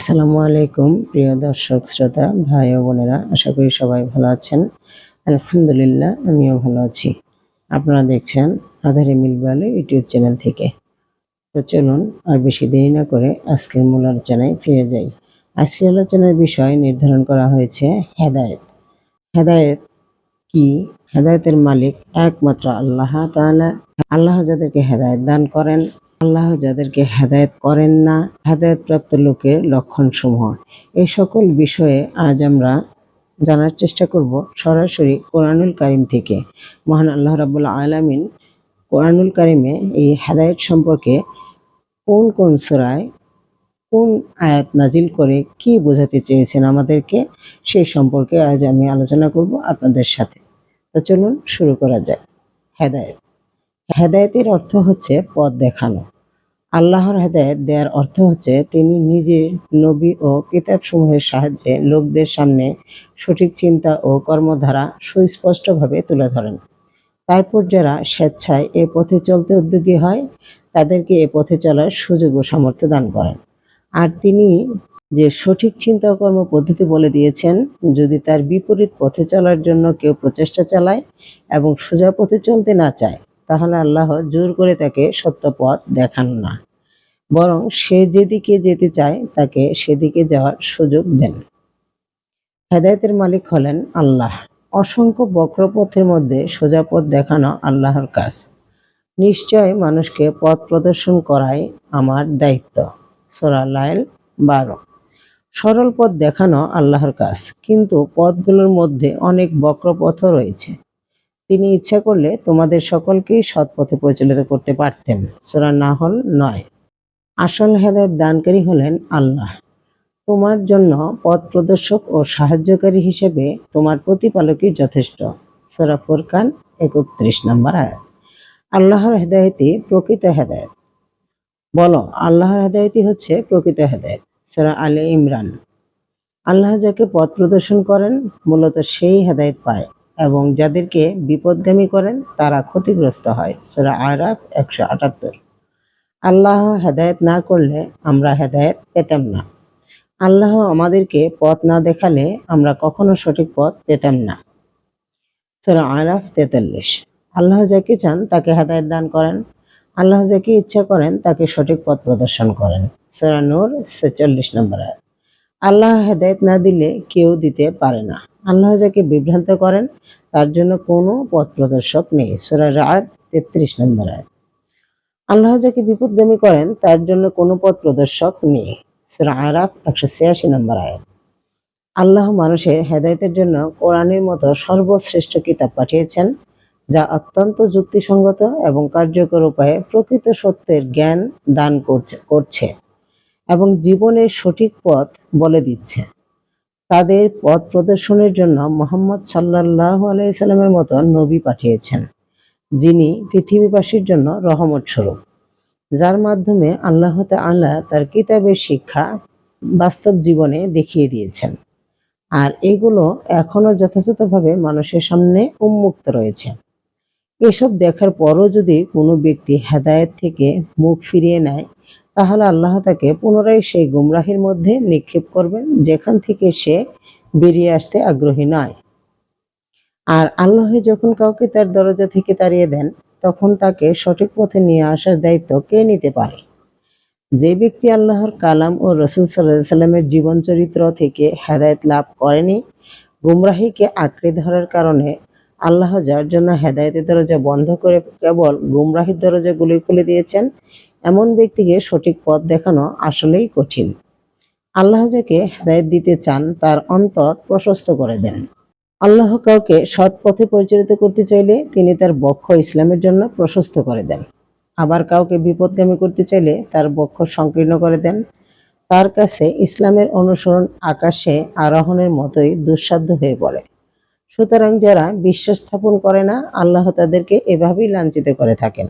আসসালামু আলাইকুম, প্রিয় দর্শক, শ্রোতা, ভাই ও বোনেরা, আশা করি সবাই ভালো আছেন। আলহামদুলিল্লাহ, আমিও ভালো আছি। আপনারা দেখছেন আধারে মিলবালে ইউটিউব চ্যানেল থেকে। তো চলুন, আর বেশি দেরি না করে আজকের মূল আলোচনায় ফিরে যাই। আজকের আলোচনার বিষয় নির্ধারণ করা হয়েছে হেদায়েত। হেদায়েত কি? হেদায়েতের মালিক একমাত্র আল্লাহ তাআলা। আল্লাহ যাদেরকে হেদায়েত দান করেন আল্লাহ যাদেরকে হেদায়েত করেন না হেদায়েত প্রাপ্ত লোকের লক্ষণ সমূহ এই সকল বিষয়ে আজ আমরা জানার চেষ্টা করব সরাসরি কোরআনুল কারিম থেকে। মহান আল্লাহ রাবুল আলামিন কোরআনুল কারিমে এই হেদায়েত সম্পর্কে কোন কোন সূরায় কোন আয়াত নাজিল করে কি বোঝাতে চেয়েছেন আমাদেরকে সেই সম্পর্কে আজ আমি আলোচনা করব আপনাদের সাথে। তো চলুন শুরু করা যাক। হেদায়েত। হেদায়েতের অর্থ হচ্ছে পথ দেখানো। আল্লাহর হেদায়েত দেওয়ার অর্থ হচ্ছে তিনি নিজের নবী ও কিতাবসমূহের সাহায্যে লোকদের সামনে সঠিক চিন্তা ও কর্মধারা সুস্পষ্টভাবে তুলে ধরেন। তারপর যারা স্বেচ্ছায় এ পথে চলতে উদ্যোগী হয়, তাদেরকে এ পথে চলার সুযোগ ও সামর্থ্য দান করেন। আর তিনি যে সঠিক চিন্তা কর্ম পদ্ধতি বলে দিয়েছেন, যদি তার বিপরীত পথে চলার জন্য কেউ প্রচেষ্টা চালায় এবং সোজা পথে চলতে না চায় তাহলে আল্লাহ জোর করে তাকে সত্য পথ দেখান না। বরং সে যেদিকে যেতে চায়, তাকে সেদিকে যাওয়ার সুযোগ দেন। হেদায়তের মালিক হলেন আল্লাহ। অসংখ্য বক্রপথের মধ্যে সোজা পথ দেখানো আল্লাহর কাজ। নিশ্চয় মানুষকে পথ প্রদর্শন করাই আমার দায়িত্ব। সোরা বারো। সরল পথ দেখানো আল্লাহর কাজ, কিন্তু পথগুলোর মধ্যে অনেক বক্রপথও রয়েছে। তিনি ইচ্ছা করলে তোমাদের সকলকেই সৎ পথে পরিচালিত করতে পারতেন। সোরা না হল নয়। আসল হেদায়ত দানকারী হলেন আল্লাহ। তোমার জন্য পথ প্রদর্শক ও সাহায্যকারী হিসেবে তোমার প্রতিপালকই যথেষ্ট। সোরা ফুরকান একত্রিশ নম্বর আয়াত। আল্লাহর হেদায়তই প্রকৃত হেদায়ত। বলো, আল্লাহর হেদায়তই হচ্ছে প্রকৃত হেদায়ত। সোরা আলে ইমরান। আল্লাহ যাকে পথ প্রদর্শন করেন, মূলত সেই হেদায়ত পায়। এবং যাদেরকে বিপদগামী করেন, তারা ক্ষতিগ্রস্ত হয়। সুরা আরাফ একশো আটাত্তর। আল্লাহ হেদায়েত না করলে আমরা হেদায়েত পেতাম না। আল্লাহ আমাদেরকে পথ না দেখালে আমরা কখনো সঠিক পথ পেতাম না। সুরা আরাফ তেতাল্লিশ। আল্লাহ যাকে চান তাকে হেদায়েত দান করেন। আল্লাহ যাকে ইচ্ছা করেন তাকে সঠিক পথ প্রদর্শন করেন। সুরা নূর ছেচল্লিশ নম্বর আয়াত। আল্লাহ হেদায়েত না দিলে কেউ দিতে পারে না। আল্লাহ যাকে বিভ্রান্ত করেন, তার জন্য কোনো পথ প্রদর্শক নেই। সুরা রাত তেত্রিশ নম্বর আয়াত। আল্লাহ যাকে বিপদগামী করেন, তার জন্য কোনো পথ প্রদর্শক নেই। সুরা আরাফ, একশো ছিয়াশি নম্বর আয়াত। আল্লাহ মানুষের হেদায়তের জন্য কোরআনের মতো সর্বশ্রেষ্ঠ কিতাব পাঠিয়েছেন, যা অত্যন্ত যুক্তিসঙ্গত এবং কার্যকর উপায়ে প্রকৃত সত্যের জ্ঞান দান করছে। এবং জীবনের সঠিক পথ বলে দিচ্ছে। তাদের পথ প্রদর্শনের জন্য মোহাম্মদ সাল্লাহ আলাইসাল্লামের মতো নবী পাঠিয়েছেন, যিনি পৃথিবীবাসীর জন্য রহমত স্বরূপ। যার মাধ্যমে আল্লাহ আল্লাহ তার কিতাবের শিক্ষা বাস্তব জীবনে দেখিয়ে দিয়েছেন। আর এগুলো এখনও যথাযথভাবে মানুষের সামনে উন্মুক্ত রয়েছে। এসব দেখার পরও যদি কোনো ব্যক্তি হেদায়েত থেকে মুখ ফিরিয়ে নেয় তাহলে আল্লাহ তাকে পুনরায় সেই গুমরাহির মধ্যে নিক্ষেপ করবেন, যেখান থেকে সে বেরিয়ে আসতে আগ্রহী নয়। আর আল্লাহ যখন কাউকে তার দরজা থেকে তাড়িয়ে দেন, তখন তাকে সঠিক পথে নিয়ে আসার দায়িত্ব কে নিতে পারে? যে ব্যক্তি আল্লাহর কালাম ও রসুল সাল্লাহ সাল্লামের জীবন চরিত্র থেকে হেদায়ত লাভ করেনি, গুমরাহিকে আঁকড়ে ধরার কারণে আল্লাহ যার জন্য হেদায়তের দরজা বন্ধ করে কেবল গুমরাহির দরজাগুলি খুলে দিয়েছেন এমন ব্যক্তিকে সঠিক পথ দেখানো আসলেই কঠিন। আল্লাহ যাকে হেদায়ত দিতে চান, তার অন্তর প্রশস্ত করে দেন। আল্লাহ কাউকে সৎ পথে পরিচালিত করতে চাইলে তিনি তার বক্ষ ইসলামের জন্য প্রশস্ত করে দেন। আবার কাউকে বিপদগামী করতে চাইলে তার বক্ষ সংকীর্ণ করে দেন। তার কাছে ইসলামের অনুসরণ আকাশে আরোহণের মতোই দুঃসাধ্য হয়ে পড়ে। সুতরাং যারা বিশ্বাস স্থাপন করে না, আল্লাহ তাদেরকে এভাবেই লাঞ্ছিত করে থাকেন।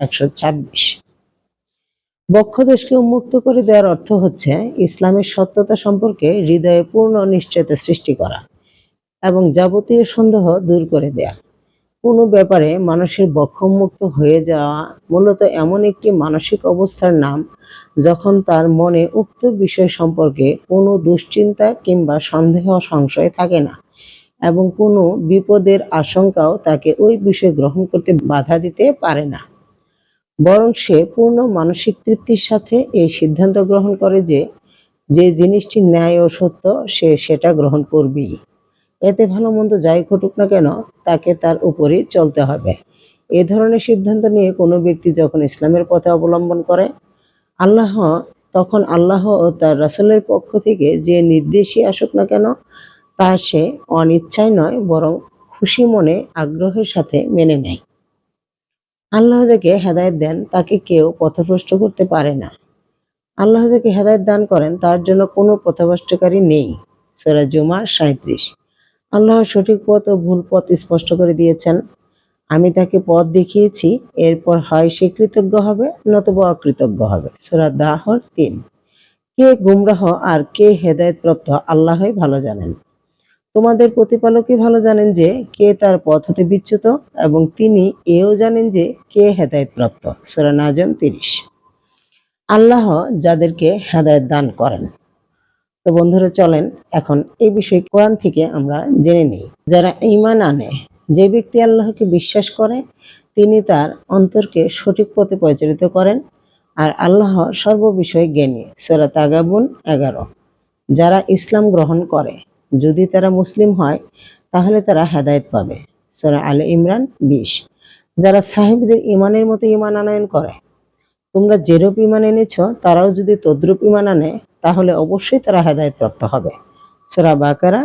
একশো ছাব্বিশ। বক্ষদেশকে উন্মুক্ত করে দেওয়ার অর্থ হচ্ছে ইসলামের সত্যতা সম্পর্কে হৃদয়ে পূর্ণ নিশ্চয়তা সৃষ্টি করা এবং যাবতীয় সন্দেহ দূর করে দেয়া। কোনো ব্যাপারে মানুষের বক্ষ বক্ষমুক্ত হয়ে যাওয়া মূলত এমন একটি মানসিক অবস্থার নাম যখন তার মনে উক্ত বিষয় সম্পর্কে কোনো দুশ্চিন্তা কিংবা সন্দেহ সংশয় থাকে না। এবং কোনো বিপদের আশঙ্কাও তাকে ওই বিষয় গ্রহণ করতে বাধা দিতে পারে না। বরং সে পূর্ণ মানসিক তৃপ্তির সাথে এই সিদ্ধান্ত গ্রহণ করে যে যে জিনিসটি ন্যায় ও সত্য, সে সেটা গ্রহণ করবেই। এতে ভালো মন্দ যাই ঘটুক না কেন, তাকে তার উপরই চলতে হবে। এ ধরনের সিদ্ধান্ত নিয়ে কোনো ব্যক্তি যখন ইসলামের পথে অবলম্বন করে, আল্লাহ, তখন আল্লাহ ও তার রাসূলের পক্ষ থেকে যে নির্দেশই আসুক না কেন তা সে অনিচ্ছায় নয়, বরং খুশি মনে আগ্রহের সাথে মেনে নেয়। আল্লাহ যাকে হেদায়েত দেন, তাকে কেউ পথভ্রষ্ট করতে পারে না। আল্লাহ যাকে হেদায়েত দান করেন, তার জন্য কোনো পথভ্রষ্টকারী নেই। সূরা জুমা সাঁত্রিশ আল্লাহ সঠিক পথ ও ভুল পথ স্পষ্ট করে দিয়েছেন। আমি তাকে পথ দেখিয়েছি, এরপর হয় সে কৃতজ্ঞ হবে, নতুবা অকৃতজ্ঞ হবে। সূরা দাহর তিন। কে গুমরাহ আর কে হেদায়তপ্রাপ্ত, আল্লাহই ভালো জানেন। তোমাদের প্রতিপালকই ভালো জানেন যে কে তার পথ হতে বিচ্যুত এবং তিনি এও জানেন যে কে হেদায়েত প্রাপ্ত সূরা নাজম তিরিশ। আল্লাহ যাদেরকে হেদায়েত দান করেন। তো বন্ধুরা, চলেন এখন এই বিষয়ে কোরআন থেকে আমরা জেনে নিই। যারা ঈমান আনে, যে ব্যক্তি আল্লাহকে বিশ্বাস করে, তিনি তার অন্তরকে সঠিক পথে পরিচালিত করেন আর আল্লাহ সর্ববিষয়ে জ্ঞানী। সূরা তাগাবুন এগারো। যারা ইসলাম গ্রহণ করে যদি তারা মুসলিম হয়, তাহলে তারা হেদায়েত পাবে। সূরা আলে ইমরান বিশ। যারা সাহেবদের ইমানের মতো ইমান আনয়ন করে, তোমরা যেরূপ ইমান এনেছ, তারাও যদি তদ্রূপ ইমান আনে, তাহলে অবশ্যই তারা হেদায়েত প্রাপ্ত হবে। সূরা বাকারা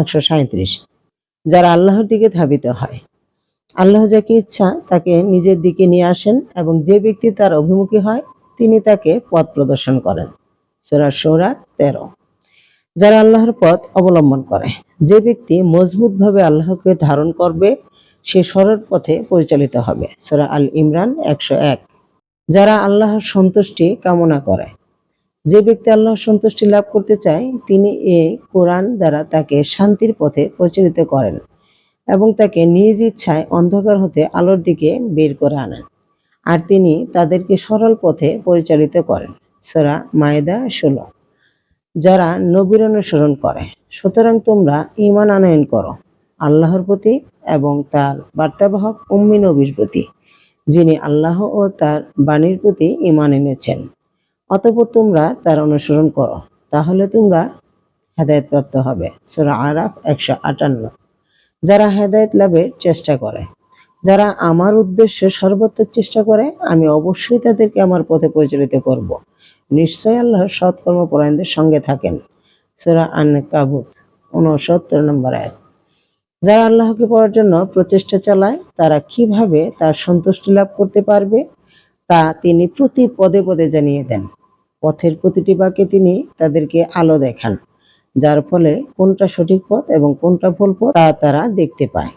একশো সাঁত্রিশ যারা আল্লাহর দিকে ধাবিত হয়, আল্লাহ যাকে ইচ্ছা তাকে নিজের দিকে নিয়ে আসেন এবং যে ব্যক্তি তার অভিমুখী হয়, তিনি তাকে পথ প্রদর্শন করেন। সূরা সৌরা তেরো। যারা আল্লাহর পথ অবলম্বন করে। যে ব্যক্তি মজবুতভাবে আল্লাহকে ধারণ করবে, সে সরল পথে পরিচালিত হবে। সূরা আল ইমরান একশো এক। যারা আল্লাহর সন্তুষ্টি কামনা করে। যে ব্যক্তি আল্লাহর সন্তুষ্টি লাভ করতে চায়, তিনি এ কোরআন দ্বারা তাকে শান্তির পথে পরিচালিত করেন এবং তাকে নিজ ইচ্ছায় অন্ধকার হতে আলোর দিকে বের করে আনেন। আর তিনি তাদেরকে সরল পথে পরিচালিত করেন। সূরা মায়েদা ষোলো। যারা নবীর অনুসরণ করে। সুতরাং তোমরা ইমান আনয়ন করো আল্লাহর প্রতি এবং তার বার্তাবাহক উম্মি নবীর প্রতি, যিনি আল্লাহ ও তার বাণীর প্রতি ঈমান এনেছেন। অতঃপর তোমরা তার অনুসরণ করো, তাহলে তোমরা হেদায়তপ্রাপ্ত হবে। সূরা আরাফ একশো আটান্ন। যারা হেদায়েত লাভের চেষ্টা করে, যারা আমার উদ্দেশ্যে সর্বাত্মক চেষ্টা করে, আমি অবশ্যই তাদেরকে আমার পথে পরিচালিত করব। নিশ্চয় আল্লাহ সৎকর্মপরায়ণদের সঙ্গে থাকেন। সূরা আন কাবুত উনসত্তর নম্বর এক যারা আল্লাহকে পাওয়ার জন্য প্রচেষ্টা চালায়, তারা কীভাবে তার সন্তুষ্টি লাভ করতে পারবে? তা তিনি প্রতি পদে পদে জানিয়ে দেন। পথের প্রতিটি বাঁকে তিনি তাদেরকে আলো দেখান, যার ফলে কোনটা সঠিক পথ এবং কোনটা ভুল পথ তা তারা দেখতে পায়।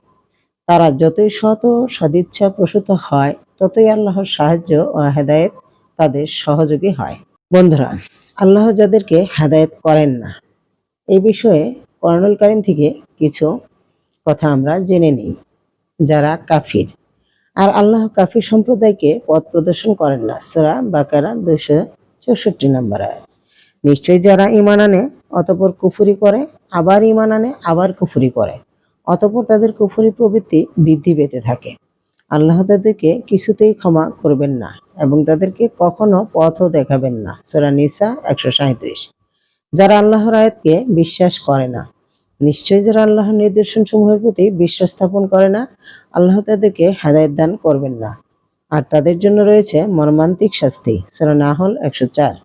তারা যতই শত সদিচ্ছা প্রসূত হয়, ততই আল্লাহর সাহায্য ও হেদায়েত তাদের সহযোগী হয়। বন্ধুরা, আল্লাহ যাদেরকে হেদায়েত করেন না, এই বিষয়ে করণুল কারিম থেকে কিছু কথা আমরা জেনে নিই। যারা কাফির, আর আল্লাহ কাফির সম্প্রদায়কে পথ প্রদর্শন করেন না, সোরা বাকারা দুইশো চৌষট্টি নম্বর আয়াত। নিশ্চয়ই যারা ইমান আনে, অতপর কুফুরি করে, আবার ইমান আনে, আবার কুফুরি করে, অতপর তাদের কুফুরি প্রবৃত্তি বৃদ্ধি পেতে থাকে। আল্লাহ তাদেরকে কিছুতেই ক্ষমা করবেন না এবং তাদেরকে কখনো পথও দেখাবেন না। সোরা নিসা একশো সাঁত্রিশ যারা আল্লাহর আয়াতকে বিশ্বাস করে না, নিশ্চয়ই যারা আল্লাহর নির্দেশন সমূহের প্রতি বিশ্বাস স্থাপন করে না, আল্লাহ তাদেরকে হেদায়েত দান করবেন না। আর তাদের জন্য রয়েছে মর্মান্তিক শাস্তি। সূরা নাহল একশো চার।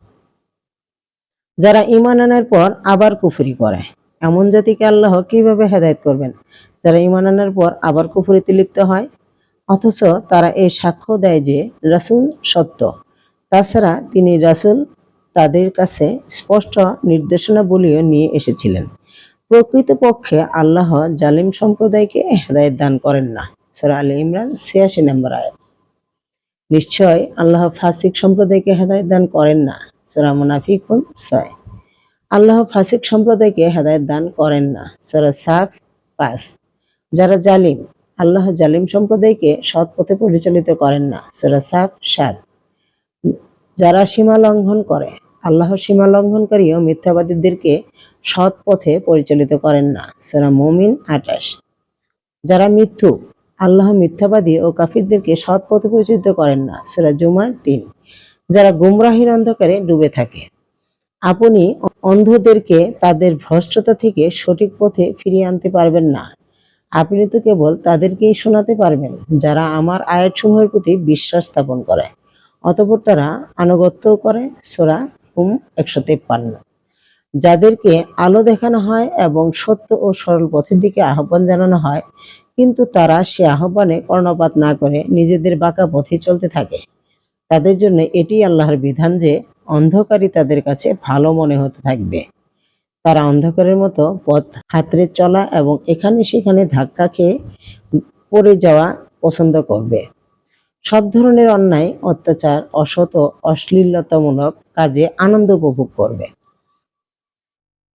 যারা ঈমান আনার পর আবার কুফরি করে, এমন জাতিকে আল্লাহ কীভাবে হেদায়েত করবেন? যারা ঈমান আনার পর আবার কুফরিতে লিপ্ত হয় অথচ তারা এই সাক্ষ্য দেয় যে রাসূল সত্য। তাছাড়া তিনি রাসূল তাদের কাছে স্পষ্ট নির্দেশনাবলীও নিয়ে এসেছিলেন। প্রকৃতপক্ষে আল্লাহ জালিম সম্প্রদায়কে হেদায়েত দান করেন না। সূরা আলী ইমরান ছিয়াশি নম্বর আয়াত। নিশ্চয় আল্লাহ ফাসিক সম্প্রদায়কে হেদায়েত দান করেন না। সূরা মুনাফিকুন ছয়। আল্লাহ ফাসিক সম্প্রদায়কে হেদায়েত দান করেন না। সূরা সাফ পাঁচ। যারা জালিম আল্লাহ জালিম সম্প্রদায়কে সৎ পথে পরিচালিত করেন না। সুরা সাফ সাত। যারা সীমা লঙ্ঘন করে, আল্লাহ সীমা লঙ্ঘনকারী ও মিথ্যাবাদীদেরকে সৎ পথে পরিচালিত করেন না। সুরা মমিন আটাশ যারা মিথ্যু, আল্লাহ মিথ্যাবাদী ও কাফিরদেরকে সৎ পথে পরিচালিত করেন না। সুরা জুমার তিন। যারা গুমরাহির অন্ধকারে ডুবে থাকে, আপনি অন্ধদেরকে তাদের ভ্রষ্টতা থেকে সঠিক পথে ফিরিয়ে আনতে পারবেন না। আপনি তো কেবল তাদেরকেই শোনাতে পারবেন, যারা আমার আয়াতসমূহের প্রতি বিশ্বাস স্থাপন করে। অতপর তারা আনুগত্যও করে, সোরা হুম একশো তেপ্পান্ন। যাদেরকে আলো দেখানো হয় এবং সত্য ও সরল পথের দিকে আহ্বান জানানো হয়, কিন্তু তারা সে আহ্বানে কর্ণপাত না করে নিজেদের বাঁকা পথে চলতে থাকে। তাদের জন্য এটি আল্লাহর বিধান যে, অন্ধকারই তাদের কাছে ভালো মনে হতে থাকবে। তারা অন্ধকারের মতো পথ হাতড়ে চলা এবং এখানে সেখানে ধাক্কা খেয়ে পড়ে যাওয়া পছন্দ করবে। সব ধরনের অন্যায়, অত্যাচার অসত অশ্লীলতামূলক কাজে আনন্দ উপভোগ করবে।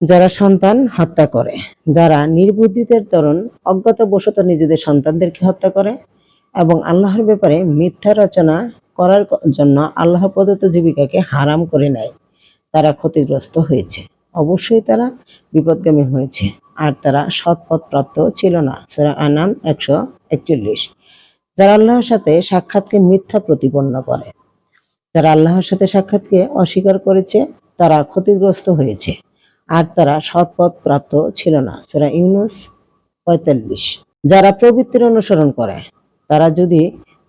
যারা সন্তান হত্যা করে, যারা নির্বুদ্ধিতের তরুণ অজ্ঞাতবশত নিজেদের সন্তানদেরকে হত্যা করে এবং আল্লাহর ব্যাপারে মিথ্যা রচনা করার জন্য আল্লাহ প্রদত্ত জীবিকাকে হারাম করে নেয়, তারা ক্ষতিগ্রস্ত হয়েছে। অবশ্যই তারা বিপদগামী হয়েছে। আর তারা সৎপথ প্রাপ্ত ছিল না। সুরা আনাম একশো একচল্লিশ। যারা আল্লাহর সাথে সাক্ষাৎকে মিথ্যা প্রতিপন্ন করে, যারা আল্লাহর সাথে সাক্ষাৎকে অস্বীকার করেছে, তারা ক্ষতিগ্রস্ত হয়েছে। আর তারা সৎপথ প্রাপ্ত ছিল না। সুরা ইউনুস পঁয়তাল্লিশ। যারা প্রবৃত্তির অনুসরণ করে, তারা যদি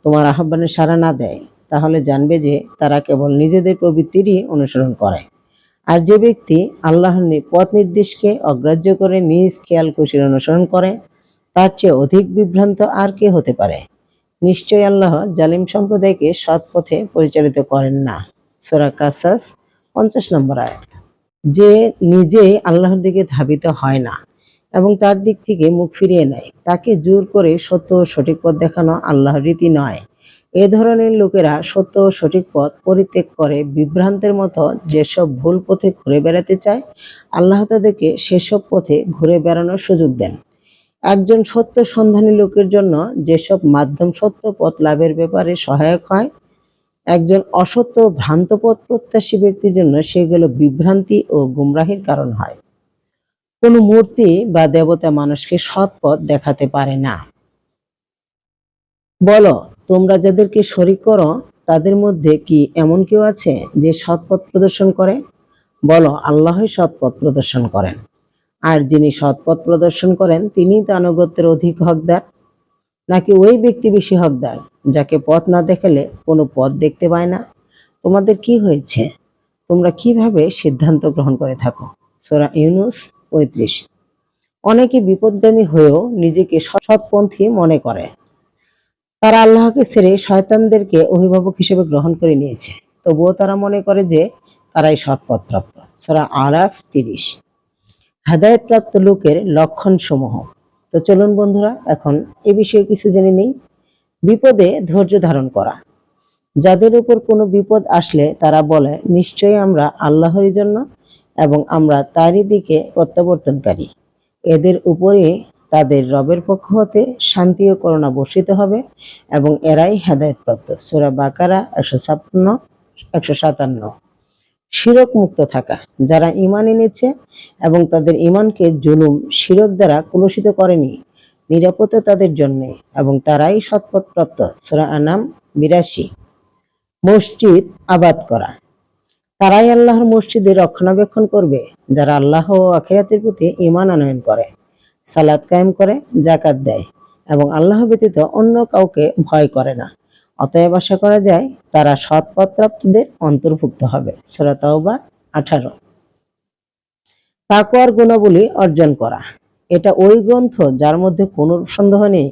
তোমার আহ্বানে সাড়া না দেয়, তাহলে জানবে যে তারা কেবল নিজেদের প্রবৃত্তিরই অনুসরণ করে। আর যে ব্যক্তি আল্লাহর পথ নির্দেশকে অগ্রাহ্য করে নিজ খেয়াল খুশির অনুসরণ করে, তার চেয়ে অধিক বিভ্রান্ত আর কে হতে পারে? নিশ্চয় আল্লাহ জালিম সম্প্রদায়কে সৎ পথে পরিচালিত করেন না। সোরা কাসাস, পঞ্চাশ নম্বর আয়াত। যে নিজে আল্লাহর দিকে ধাবিত হয় না এবং তার দিক থেকে মুখ ফিরিয়ে নেয়, তাকে জোর করে সত্য সঠিক পথ দেখানো আল্লাহর রীতি নয়। এ ধরনের লোকেরা সত্য ও সঠিক পথ পরিত্যাগ করে বিভ্রান্তের মতো যেসব ভুল পথে ঘুরে বেড়াতে চায়, আল্লাহ তাদেরকে সেসব পথে ঘুরে বেড়ানোর সুযোগ দেন। একজন সত্য সন্ধানী লোকের জন্য যেসব মাধ্যম সত্য পথ লাভের ব্যাপারে সহায়ক হয়, একজন অসত্য ভ্রান্ত পথ প্রত্যাশী ব্যক্তির জন্য সেগুলো বিভ্রান্তি ও গুমরাহির কারণ হয়। কোনো মূর্তি বা দেবতা মানুষকে সৎ পথ দেখাতে পারে না। বলো তোমরা যাদেরকে শরিক করো, তাদের মধ্যে কি এমন কেউ আছে যে সৎ পথ প্রদর্শন করে? বলো, আল্লাহই সৎ পথ প্রদর্শন করেন। আর যিনি সৎ পথ প্রদর্শন করেন তিনি আনুগত্যের অধিক হকদার। নাকি ওই ব্যক্তি বেশি হকদার, যাকে পথ না দেখালে কোনো পথ দেখতে পায় না? তোমাদের কি হয়েছে? তোমরা কীভাবে সিদ্ধান্ত গ্রহণ করে থাকো? সোরা ইউনুস পঁয়ত্রিশ। অনেকে বিপদগামী হয়েও নিজেকে সৎপন্থী মনে করে। তারা আল্লাহকে ছেড়ে শয়তানদেরকে অভিভাবক হিসেবে গ্রহণ করে নিয়েছে। তবুও তারা মনে করে যে তারাই সৎপথ প্রাপ্ত সোরা আরাফ তিরিশ। হেদায়ত প্রাপ্ত লোকের লক্ষণ সমূহ তো চলুন বন্ধুরা, এখন এ বিষয়ে কিছু জেনে নেই। বিপদে ধৈর্য ধারণ করা। যাদের উপর কোনো বিপদ আসলে তারা বলে, নিশ্চয়ই আমরা আল্লাহরই জন্য এবং আমরা তারই দিকে প্রত্যাবর্তনকারী। এদের উপরে তাদের রবের পক্ষ হতে শান্তি ও করুণা বর্ষিত হবে এবং এরাই হেদায়তপ্রাপ্ত। সুরা বাকারা একশো ছাপ্পান্ন, একশো সাতান্ন। শিরক মুক্ত থাকা। যারা ইমান এনেছে এবং তাদের ইমানকে জুলুম, শিরক দ্বারা কলুষিত করেনি, নিরাপত্তা তাদের জন্য এবং তারাই সৎপথ প্রাপ্ত সুরা আনাম বিরাশি। মসজিদ আবাদ করা। তারাই আল্লাহর মসজিদে রক্ষণাবেক্ষণ করবে, যারা আল্লাহ ও আখিরাতের প্রতি ইমান আনয়ন করে। সালাদ কায়েম করে জাকাত দেয় এবং আল্লাহ ব্যতীত অন্য কাউকে ভয় করে না। অতএব আশা করা যায়, তারা সৎ পথপ্রাপ্তদের অন্তর্ভুক্ত হবে। সূরা আঠারো। তাকওয়ার গুণাবলী অর্জন করা। এটা ওই গ্রন্থ যার মধ্যে কোনো সন্দেহ নেই।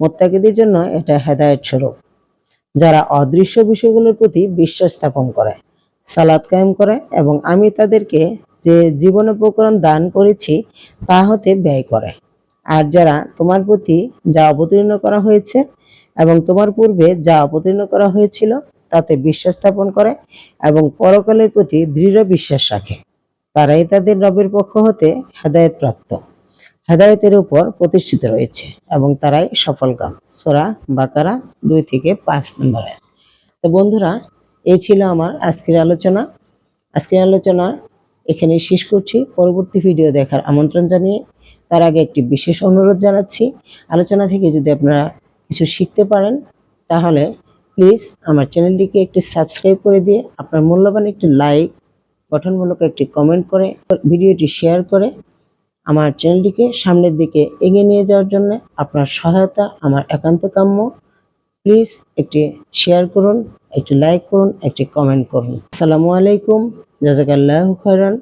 মোত্তাকিদের জন্য এটা হেদায়েত স্বরূপ। যারা অদৃশ্য বিষয়গুলোর প্রতি বিশ্বাস স্থাপন করে সালাদ কায়েম করে এবং আমি তাদেরকে যে জীবন উপকরণ দান করেছি, তা হতে ব্যয় করে। আর যারা তোমার প্রতি যা অবতীর্ণ করা হয়েছে এবং তোমার পূর্বে যা অবতীর্ণ করা হয়েছিল, তাতে বিশ্বাস স্থাপন করে এবং পরকালের প্রতি দৃঢ় বিশ্বাস রাখে। তারাই তাদের রবের পক্ষ হতে হেদায়েত প্রাপ্ত হেদায়েতের উপর প্রতিষ্ঠিত রয়েছে এবং তারাই সফলকাম সোরা বাকারা দুই থেকে পাঁচ নম্বরে। তো বন্ধুরা, এই ছিল আমার আজকের আলোচনা। আজকের আলোচনা এখানে শেষ করছি। পরবর্তী ভিডিও দেখার আমন্ত্রণ জানিয়ে তার আগে একটি বিশেষ অনুরোধ জানাচ্ছি। আলোচনা থেকে যদি আপনারা কিছু শিখতে পারেন, তাহলে প্লিজ আমার চ্যানেলটিকে একটি সাবস্ক্রাইব করে দিয়ে আপনার মূল্যবান একটি লাইক গঠনমূলক একটি কমেন্ট করে ভিডিওটি শেয়ার করে আমার চ্যানেলটিকে সামনের দিকে এগিয়ে নিয়ে যাওয়ার জন্য আপনার সহায়তা, আমার একান্ত কাম্য। প্লিজ একটি শেয়ার করুন একটি লাইক করুন একটি কমেন্ট করুন। আসসালামু আলাইকুম জাজাকাল্লাহ খৈরান